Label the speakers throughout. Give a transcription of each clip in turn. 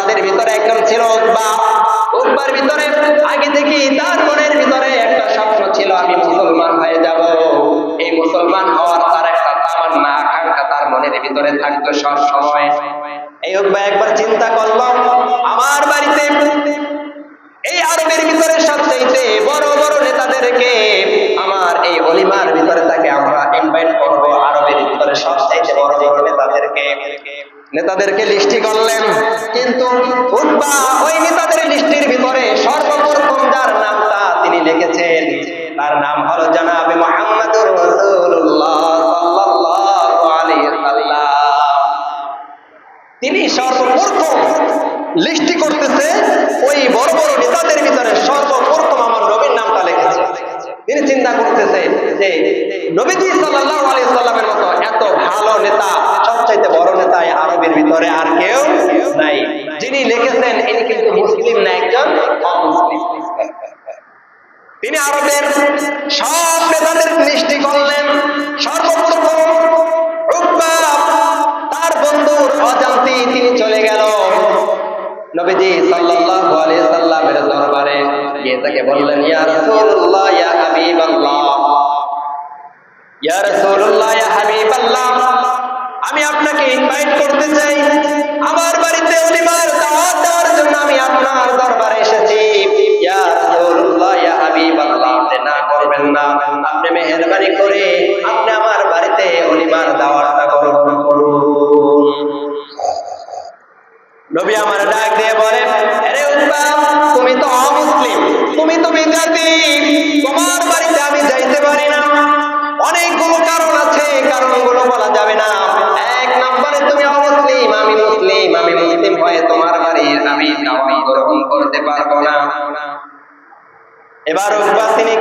Speaker 1: তাদের ভিতরে একজন ছিল উকবা উকবার ভিতরে আগে থেকেই নেতাদেরকে লিস্টি করলেন। কিন্তু ওই নেতাদের লিস্টির ভিতরে সর্বপ্রথম যার নামটা তিনি লিখেছেন। তার নাম হলো জানাবে মোহাম্মদুর রাসূলুল্লাহ তিনি সর্বপ্রথম লিস্টি করতেছে ওই বড় বড় নেতাদের ভিতরে সর্বপ্রথম আমার নবীর নামটা লিখেছে। তিনি চিন্তা করতেছে যে নবীজি সাল্লাল্লাহু আলাইহি সাল্লামের মতো এত ভালো নেতা সবচাইতে বড় নেতা এই আরবের আর কেউ নাই। যিনি লিখেছেন, ইনি কিন্তু মুসলিম না, একজন তিনি আরবের সব নেতাদের লিস্টি করলেন। সর্বপ্রথম তার বন্ধুর অজান্তি, তিনি চলে গেল। নবীজি সাল্লাল্লাহু আলাইহি সাল্লামের দরবারে গিয়ে তাকে বললেন, ইয়া রাসূলুল্লাহ, ইয়া হাবিবাল্লাহ। ইয়া রাসূলুল্লাহ, ইয়া হাবিবাল্লাহ। আমি আপনাকে ইনভাইট করতে চাই। আমার বাড়িতে অলিমার দাওয়াত দেওয়ার জন্য আমি আপনার এবার তিনি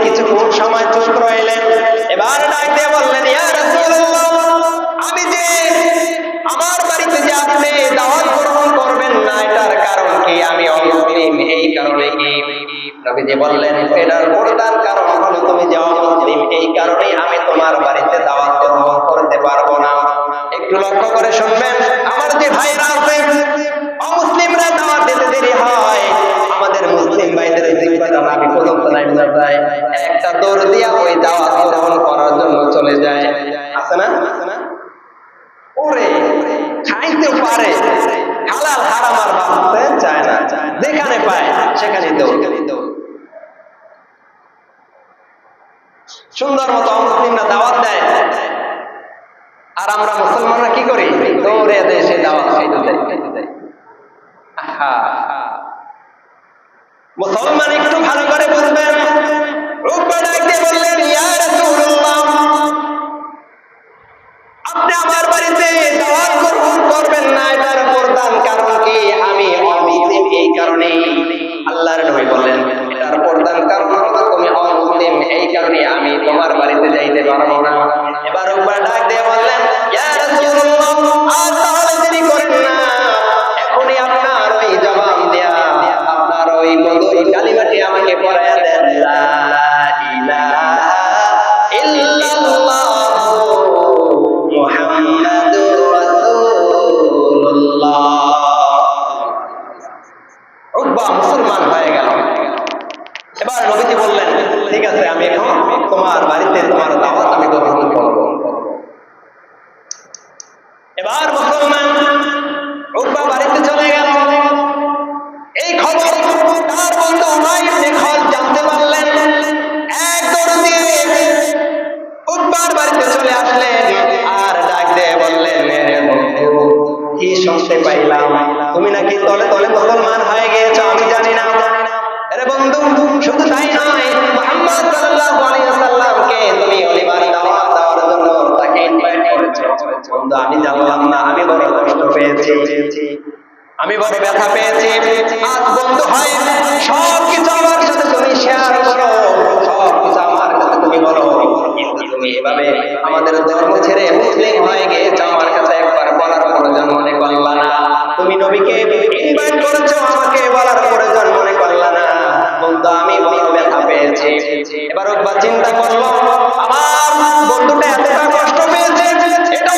Speaker 1: পারে। হালাল হারাম আর চায় না। যেখানে পায় সেখানে সুন্দর মতো অমুসলিমরা দাওয়াত দেয়। আর আমরা মুসলমানরা কি করি? দৌড়ে দাওয়াত খাইতে দেয়। মুসলমান আমি বড় ব্যথা পেয়েছি। আজ বন্ধু হয়। সব কিছু আমার সাথে তুমি শেয়ার করো। সব কিছু আমার কাছে তুমি বলো। কিন্তু তুমি এভাবে আমাদের ধর্ম ছেড়ে মুসলিম হয়ে গিয়েছো। আমার কাছে একবার বলার প্রয়োজন মনে করলা না। তুমি নবীকে ইনভাইট করেছ আমাকে বলার প্রয়োজন মনে করলা না। বন্ধু আমি বড় ব্যথা পেয়েছি। এবার একবার চিন্তা করল আমার বন্ধুটা এতটা কষ্ট পেয়েছে এটা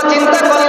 Speaker 1: তোমরা চিন্তা করো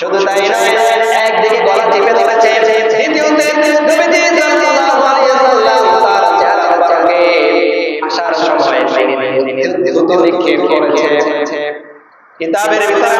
Speaker 1: শুধু তাই নয় একদিকে গলা টিপে ধরেছে দ্বিতীয়তে নবীজি সাল্লাল্লাহু আলাইহি ওয়াসাল্লাম তার চেহারাটাকে আসার সময় তিনি দ্রুত নিক্ষেপ করেছে কিতাবের ভিতরে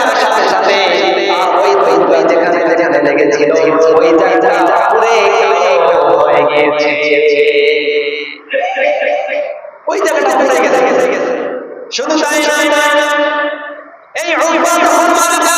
Speaker 1: শুধু তাই না এই অল্প তখন মারা